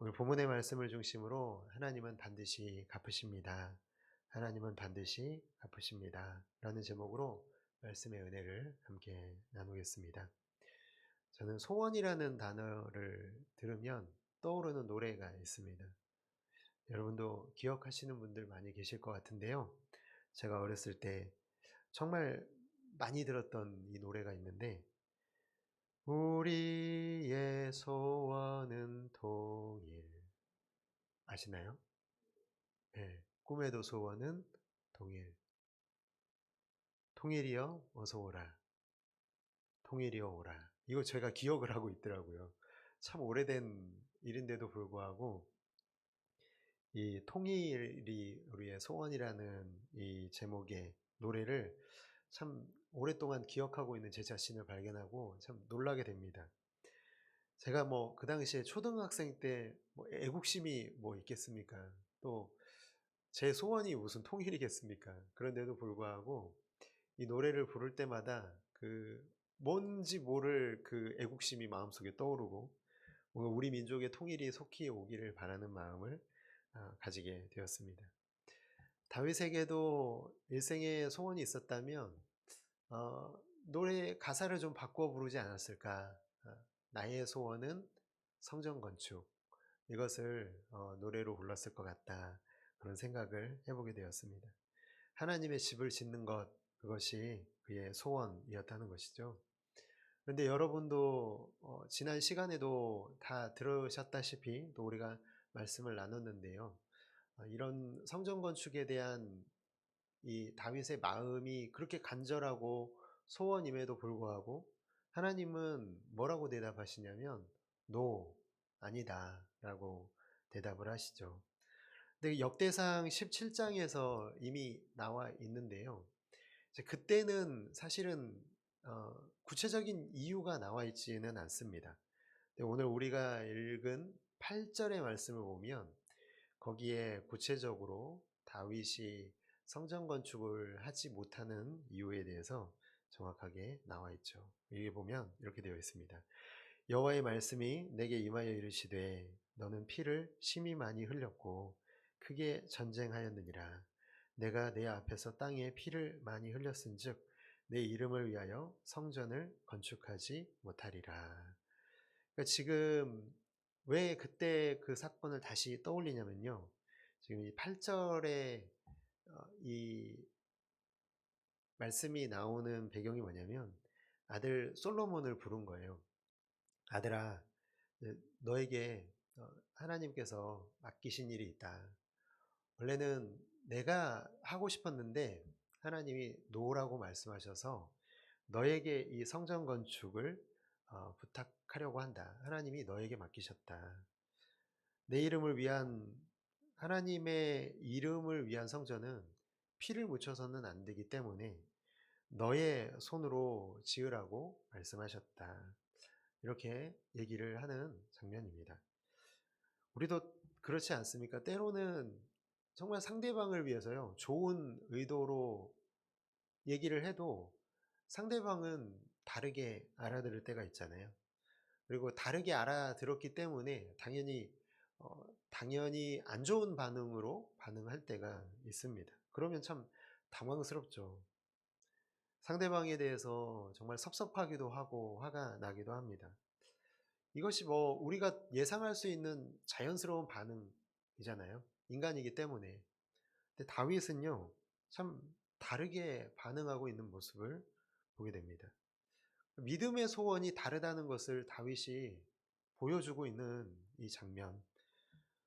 오늘 본문의 말씀을 중심으로 하나님은 반드시 갚으십니다. 하나님은 반드시 갚으십니다. 라는 제목으로 말씀의 은혜를 함께 나누겠습니다. 저는 소원이라는 단어를 들으면 떠오르는 노래가 있습니다. 여러분도 기억하시는 분들 많이 계실 것 같은데요. 제가 어렸을 때 정말 많이 들었던 이 노래가 있는데, 우리의 소원은 동일. 아시나요? 네. 꿈에도 소원은 동일. 통일이여 어서 오라. 통일이여 오라. 이거 제가 기억을 하고 있더라고요. 참 오래된 일인데도 불구하고 이 통일이 우리의 소원이라는 이 제목의 노래를 참 오랫동안 기억하고 있는 제 자신을 발견하고 참 놀라게 됩니다. 제가 뭐 그 당시에 초등학생 때 뭐 애국심이 뭐 있겠습니까? 또 제 소원이 무슨 통일이겠습니까? 그런데도 불구하고 이 노래를 부를 때마다 그 뭔지 모를 그 애국심이 마음속에 떠오르고 우리 민족의 통일이 속히 오기를 바라는 마음을 아, 가지게 되었습니다. 다윗에게도 일생의 소원이 있었다면 어, 노래 가사를 좀 바꿔 부르지 않았을까? 어, 나의 소원은 성전 건축 이것을 어, 노래로 불렀을 것 같다 그런 생각을 해보게 되었습니다. 하나님의 집을 짓는 것 그것이 그의 소원이었다는 것이죠. 그런데 여러분도 어, 지난 시간에도 다 들으셨다시피 또 우리가 말씀을 나눴는데요. 어, 이런 성전 건축에 대한 이 다윗의 마음이 그렇게 간절하고 소원임에도 불구하고 하나님은 뭐라고 대답하시냐면 노 아니다 라고 대답을 하시죠. 근데 역대상 17장에서 이미 나와 있는데요. 그때는 사실은 어, 구체적인 이유가 나와 있지는 않습니다. 오늘 우리가 읽은 8절의 말씀을 보면 거기에 구체적으로 다윗이 성전 건축을 하지 못하는 이유에 대해서 정확하게 나와 있죠. 여기 보면 이렇게 되어 있습니다. 여호와의 말씀이 내게 임하여 이르시되 너는 피를 심히 많이 흘렸고 크게 전쟁하였느니라. 내가 내 앞에서 땅에 피를 많이 흘렸은즉 내 이름을 위하여 성전을 건축하지 못하리라. 그러니까 지금 왜 그때 그 사건을 다시 떠올리냐면요. 지금 이 8절에 어, 이 말씀이 나오는 배경이 뭐냐면 아들 솔로몬을 부른 거예요. 아들아, 너에게 어, 하나님께서 맡기신 일이 있다. 원래는 내가 하고 싶었는데 하나님이 노라고 말씀하셔서 너에게 이 성전 건축을 어, 부탁하려고 한다. 하나님이 너에게 맡기셨다. 내 이름을 위한 하나님의 이름을 위한 성전은 피를 묻혀서는 안 되기 때문에 너의 손으로 지으라고 말씀하셨다. 이렇게 얘기를 하는 장면입니다. 우리도 그렇지 않습니까? 때로는 정말 상대방을 위해서요, 좋은 의도로 얘기를 해도 상대방은 다르게 알아들을 때가 있잖아요. 그리고 다르게 알아들었기 때문에 당연히, 어, 당연히 안 좋은 반응으로 반응할 때가 있습니다. 그러면 참 당황스럽죠. 상대방에 대해서 정말 섭섭하기도 하고 화가 나기도 합니다. 이것이 뭐 우리가 예상할 수 있는 자연스러운 반응이잖아요. 인간이기 때문에. 근데 다윗은요, 참 다르게 반응하고 있는 모습을 보게 됩니다. 믿음의 소원이 다르다는 것을 다윗이 보여주고 있는 이 장면.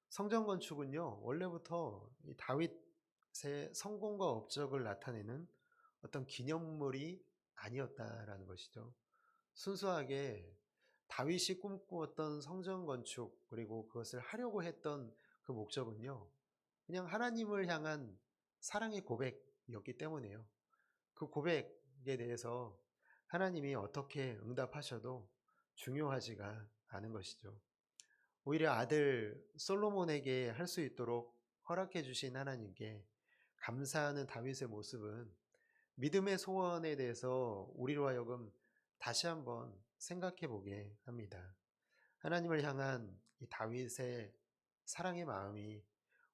성전 건축은요, 원래부터 다윗의 성공과 업적을 나타내는 어떤 기념물이 아니었다라는 것이죠. 순수하게 다윗이 꿈꾸었던 성전 건축, 그리고 그것을 하려고 했던 그 목적은요, 그냥 하나님을 향한 사랑의 고백이었기 때문에요. 그 고백에 대해서 하나님이 어떻게 응답하셔도 중요하지가 않은 것이죠. 오히려 아들 솔로몬에게 할 수 있도록 허락해 주신 하나님께 감사하는 다윗의 모습은 믿음의 소원에 대해서 우리로 하여금 다시 한번 생각해 보게 합니다. 하나님을 향한 이 다윗의 사랑의 마음이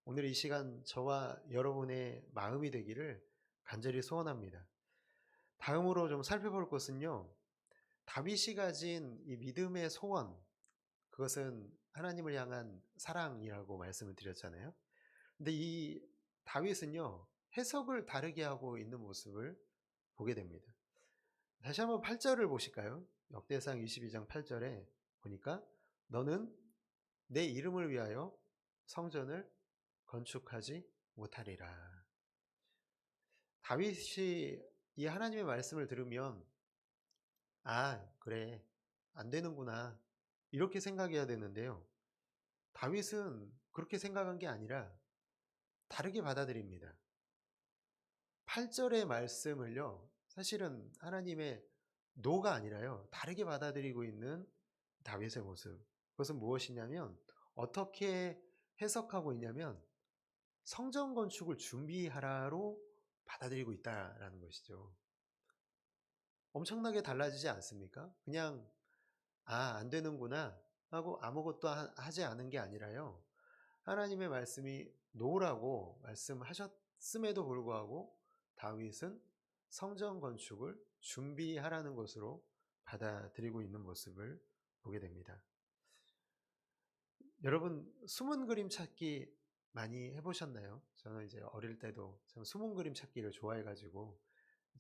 오늘 이 시간 저와 여러분의 마음이 되기를 간절히 소원합니다. 다음으로 좀 살펴볼 것은요. 다윗이 가진 이 믿음의 소원, 그것은 하나님을 향한 사랑이라고 말씀을 드렸잖아요. 근데 이 다윗은요, 해석을 다르게 하고 있는 모습을 보게 됩니다. 다시 한번 8절을 보실까요? 역대상 22장 8절에 보니까 너는 내 이름을 위하여 성전을 건축하지 못하리라. 다윗이 이 하나님의 말씀을 들으면 아, 그래. 안 되는구나. 이렇게 생각해야 되는데요. 다윗은 그렇게 생각한 게 아니라 다르게 받아들입니다. 8절의 말씀을요, 사실은 하나님의 노가 아니라요, 다르게 받아들이고 있는 다윗의 모습. 그것은 무엇이냐면, 어떻게 해석하고 있냐면, 성전 건축을 준비하라로 받아들이고 있다라는 것이죠. 엄청나게 달라지지 않습니까? 그냥, 아, 안 되는구나 하고 아무것도 하지 않은 게 아니라요. 하나님의 말씀이 노라고 말씀하셨음에도 불구하고 다윗은 성전 건축을 준비하라는 것으로 받아들이고 있는 모습을 보게 됩니다. 여러분 숨은 그림 찾기 많이 해보셨나요? 저는 이제 어릴 때도 숨은 그림 찾기를 좋아해가지고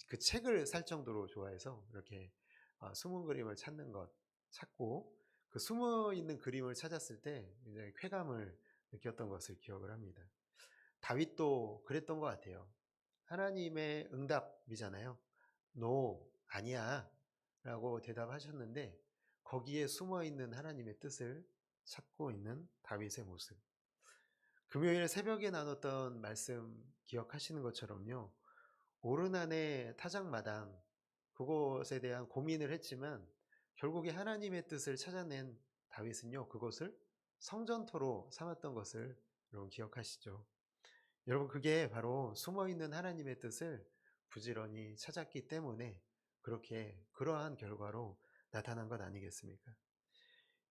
그 책을 살 정도로 좋아해서 이렇게 어, 숨은 그림을 찾는 것 찾고 그 숨어 있는 그림을 찾았을 때 굉장히 쾌감을 느꼈던 것을 기억을 합니다. 다윗도 그랬던 것 같아요. 하나님의 응답이잖아요. no, 아니야. 라고 대답하셨는데 거기에 숨어 있는 하나님의 뜻을 찾고 있는 다윗의 모습. 금요일 새벽에 나눴던 말씀 기억하시는 것처럼요. 오르난의 타작마당 그곳에 대한 고민을 했지만 결국에 하나님의 뜻을 찾아낸 다윗은요. 그것을 성전토로 삼았던 것을 여러분 기억하시죠? 여러분 그게 바로 숨어 있는 하나님의 뜻을 부지런히 찾았기 때문에 그렇게 그러한 결과로 나타난 것 아니겠습니까?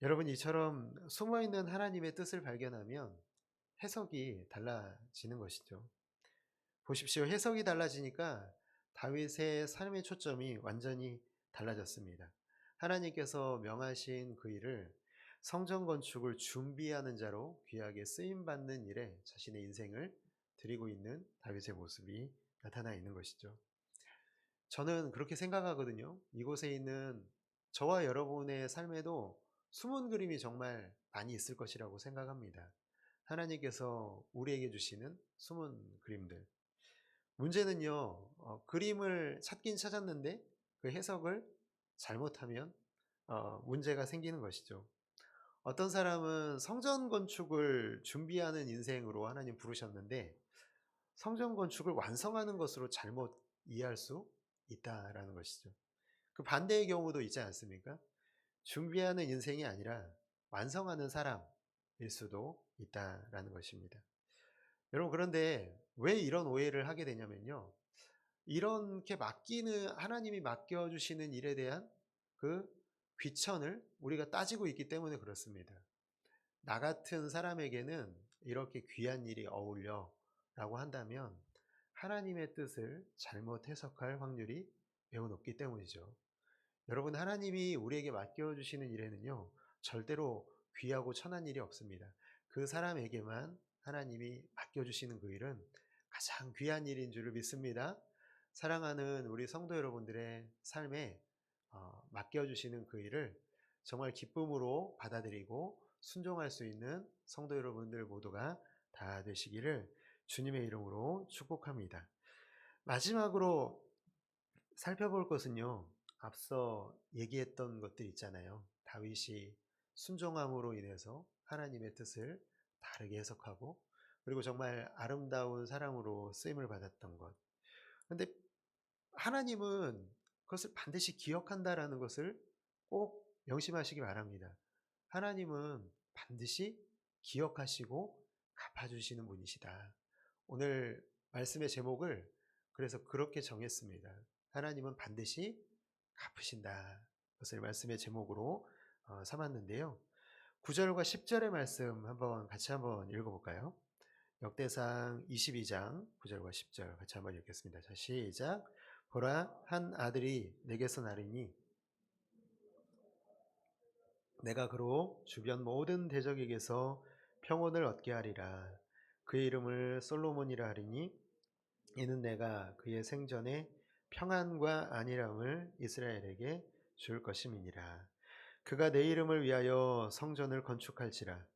여러분 이처럼 숨어 있는 하나님의 뜻을 발견하면 해석이 달라지는 것이죠. 보십시오. 해석이 달라지니까 다윗의 삶의 초점이 완전히 달라졌습니다. 하나님께서 명하신 그 일을 성전 건축을 준비하는 자로 귀하게 쓰임 받는 일에 자신의 인생을 드리고 있는 다윗의 모습이 나타나 있는 것이죠. 저는 그렇게 생각하거든요. 이곳에 있는 저와 여러분의 삶에도 숨은 그림이 정말 많이 있을 것이라고 생각합니다. 하나님께서 우리에게 주시는 숨은 그림들. 문제는요, 어, 그림을 찾긴 찾았는데 그 해석을 잘못하면 어, 문제가 생기는 것이죠. 어떤 사람은 성전 건축을 준비하는 인생으로 하나님 부르셨는데 성전 건축을 완성하는 것으로 잘못 이해할 수 있다라는 것이죠. 그 반대의 경우도 있지 않습니까? 준비하는 인생이 아니라 완성하는 사람일 수도 있다라는 것입니다. 여러분 그런데 왜 이런 오해를 하게 되냐면요. 이렇게 맡기는 하나님이 맡겨 주시는 일에 대한 그 귀천을 우리가 따지고 있기 때문에 그렇습니다. 나 같은 사람에게는 이렇게 귀한 일이 어울려 라고 한다면 하나님의 뜻을 잘못 해석할 확률이 매우 높기 때문이죠. 여러분, 하나님이 우리에게 맡겨주시는 일에는요, 절대로 귀하고 천한 일이 없습니다. 그 사람에게만 하나님이 맡겨주시는 그 일은 가장 귀한 일인 줄을 믿습니다. 사랑하는 우리 성도 여러분들의 삶에 어, 맡겨주시는 그 일을 정말 기쁨으로 받아들이고 순종할 수 있는 성도 여러분들 모두가 다 되시기를 주님의 이름으로 축복합니다. 마지막으로 살펴볼 것은요. 앞서 얘기했던 것들 있잖아요. 다윗이 순종함으로 인해서 하나님의 뜻을 다르게 해석하고 그리고 정말 아름다운 사람으로 쓰임을 받았던 것. 근데 하나님은 그것을 반드시 기억한다라는 것을 꼭 명심하시기 바랍니다. 하나님은 반드시 기억하시고 갚아주시는 분이시다. 오늘 말씀의 제목을 그래서 그렇게 정했습니다. 하나님은 반드시 갚으신다. 그것을 말씀의 제목으로 어, 삼았는데요. 9절과 10절의 말씀 한번 같이 한번 읽어볼까요? 역대상 22장 9절과 10절 같이 한번 읽겠습니다. 자, 시작. 보라, 한 아들이 내게서 나리니 내가 그로 주변 모든 대적에게서 평온을 얻게 하리라. 그의 이름을 솔로몬이라 하리니 이는 내가 그의 생전에 평안과 안일함을 이스라엘에게 줄 것임이니라. 그가 내 이름을 위하여 성전을 건축할지라.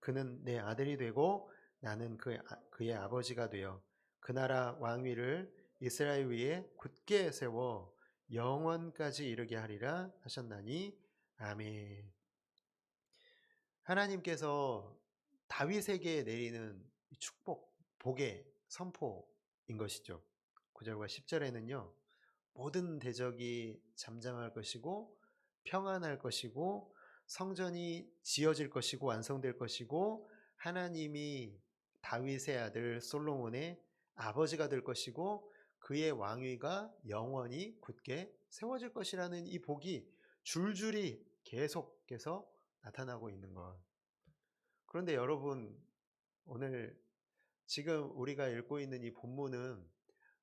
그는 내 아들이 되고 나는 그, 아- 그의 아버지가 되어 그 나라 왕위를 이스라엘 위에 굳게 세워 영원까지 이르게 하리라 하셨나니 아멘. 하나님께서 다윗에게 내리는 이 축복, 복의 선포인 것이죠. 9절과 10절에는요. 모든 대적이 잠잠할 것이고 평안할 것이고 성전이 지어질 것이고 완성될 것이고 하나님이 다윗의 아들 솔로몬의 아버지가 될 것이고 그의 왕위가 영원히 굳게 세워질 것이라는 이 복이 줄줄이 계속해서 나타나고 있는 것. 그런데 여러분 오늘 지금 우리가 읽고 있는 이 본문은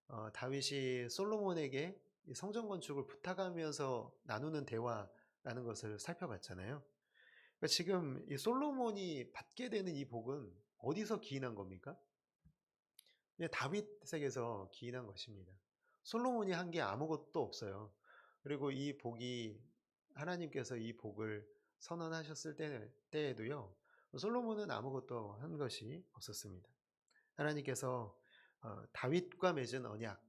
어, 다윗이 솔로몬에게 이 성전 건축을 부탁하면서 나누는 대화라는 것을 살펴봤잖아요. 그러니까 지금 이 솔로몬이 받게 되는 이 복은 어디서 기인한 겁니까? 다윗에게서 기인한 것입니다. 솔로몬이 한 게 아무것도 없어요. 그리고 이 복이 하나님께서 이 복을 선언하셨을 때, 때에도요. 솔로몬은 아무것도 한 것이 없었습니다. 하나님께서 어, 다윗과 맺은 언약,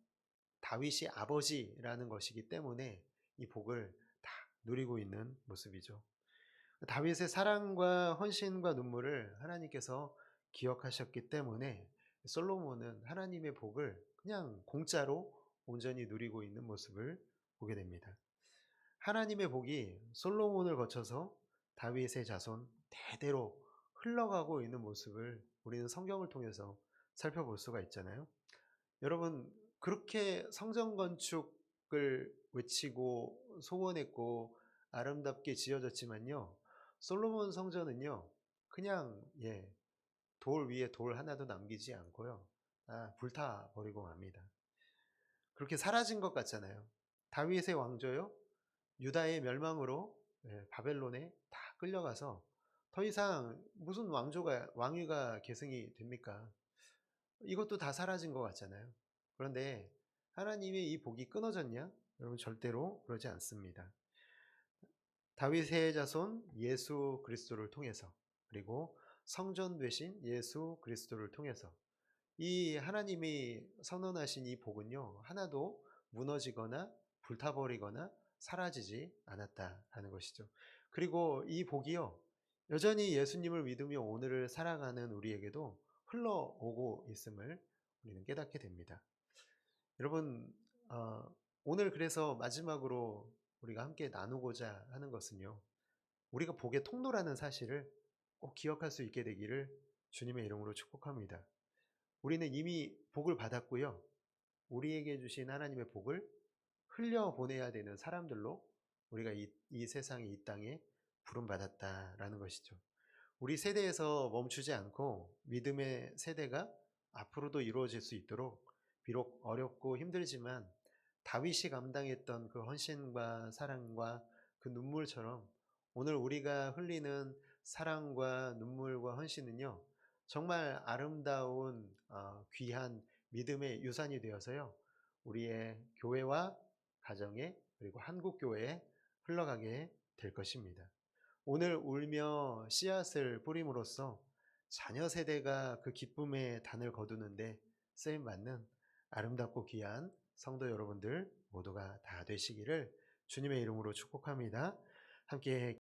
다윗이 아버지라는 것이기 때문에 이 복을 다 누리고 있는 모습이죠. 다윗의 사랑과 헌신과 눈물을 하나님께서 기억하셨기 때문에 솔로몬은 하나님의 복을 그냥 공짜로 온전히 누리고 있는 모습을 보게 됩니다. 하나님의 복이 솔로몬을 거쳐서 다윗의 자손 대대로 흘러가고 있는 모습을 우리는 성경을 통해서 살펴볼 수가 있잖아요. 여러분 그렇게 성전 건축을 외치고 소원했고 아름답게 지어졌지만요. 솔로몬 성전은요. 그냥 예. 돌 위에 돌 하나도 남기지 않고요. 다 불타 버리고 맙니다. 그렇게 사라진 것 같잖아요. 다윗의 왕조요. 유다의 멸망으로 예, 바벨론에 다 끌려가서 더 이상 무슨 왕조가 왕위가 계승이 됩니까? 이것도 다 사라진 것 같잖아요. 그런데 하나님의 이 복이 끊어졌냐? 여러분 절대로 그러지 않습니다. 다윗의 자손 예수 그리스도를 통해서 그리고 성전 되신 예수 그리스도를 통해서 이 하나님이 선언하신 이 복은요 하나도 무너지거나 불타버리거나 사라지지 않았다라는 것이죠. 그리고 이 복이요 여전히 예수님을 믿으며 오늘을 살아가는 우리에게도 흘러오고 있음을 우리는 깨닫게 됩니다. 여러분 어, 오늘 그래서 마지막으로 우리가 함께 나누고자 하는 것은요 우리가 복의 통로라는 사실을 꼭 기억할 수 있게 되기를 주님의 이름으로 축복합니다. 우리는 이미 복을 받았고요. 우리에게 주신 하나님의 복을 흘려 보내야 되는 사람들로 우리가 이, 이 세상에 이 땅에 부름받았다라는 것이죠. 우리 세대에서 멈추지 않고 믿음의 세대가 앞으로도 이루어질 수 있도록 비록 어렵고 힘들지만 다윗이 감당했던 그 헌신과 사랑과 그 눈물처럼 오늘 우리가 흘리는 사랑과 눈물과 헌신은요 정말 아름다운 어, 귀한 믿음의 유산이 되어서요 우리의 교회와 가정에 그리고 한국 교회에 흘러가게 될 것입니다. 오늘 울며 씨앗을 뿌림으로써 자녀 세대가 그 기쁨의 단을 거두는데 쓰임 받는 아름답고 귀한 성도 여러분들 모두가 다 되시기를 주님의 이름으로 축복합니다. 함께